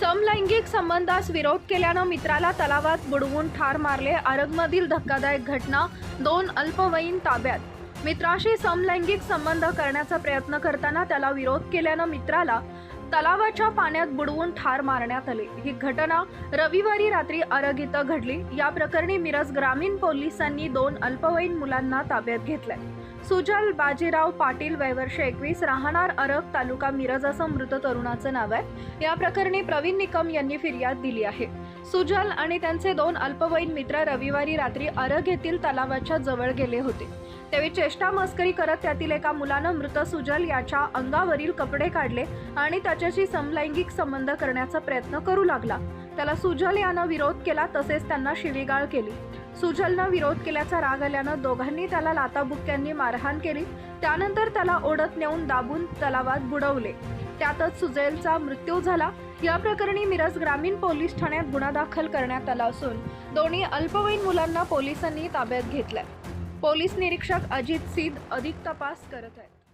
समलैंगिक संबंधास विरोध केल्यानं मित्राला तलावात बुडवून ठार मारले आरगमधील धक्कादायक घटना दोन अल्पवयीन ताब्यात. मित्राशी समलैंगिक संबंध करण्याचा प्रयत्न करताना त्याला विरोध केल्यानं मित्राला तलावाच्या पाण्यात बुडवून ठार मारण्यात आले. ही घटना रविवारी रात्री अरग इथं घडली. या प्रकरणी मिरज ग्रामीण पोलिसांनी दोन अल्पवयीन मुलांना ताब्यात घेतलंय. सुजल बाजीराव पाटील वयवर्ष एकवीस राहणार अरग तालुका मिरज असं मृत तरुणाचं नाव आहे. या प्रकरणी प्रवीण निकम यांनी फिर्याद दिली आहे. सुजल आणि त्यांचे दोन अल्पवयीन मित्र रविवारी रात्री अरग येथील तलावाच्या जवळ गेले होते. त्यावेळी चेष्टा मस्करी करत त्यातील एका मुलानं मृत सुजल याच्या अंगावरील कपडे काढले आणि त्याच्याशी समलैंगिक संबंध करण्याचा प्रयत्न करू लागला. त्याला सुजल यानं विरोध केला तसेच त्यांना शिवीगाळ केली. सुजलनं विरोध केल्याचा राग आल्यानं दोघांनी त्याला लाताबुक्क्यांनी मारहाण केली. त्यानंतर त्याला ओढत नेऊन दाबून तलावात बुडवले. त्यातच सुजलचा मृत्यू झाला. या प्रकरणी मिरज ग्रामीण पोलीस ठाण्यात गुन्हा दाखल करण्यात आला असून दोन्ही अल्पवयीन मुलांना पोलिसांनी ताब्यात घेतलंय. पोलीस निरीक्षक अजित सिद अधिक तपास करत आहेत.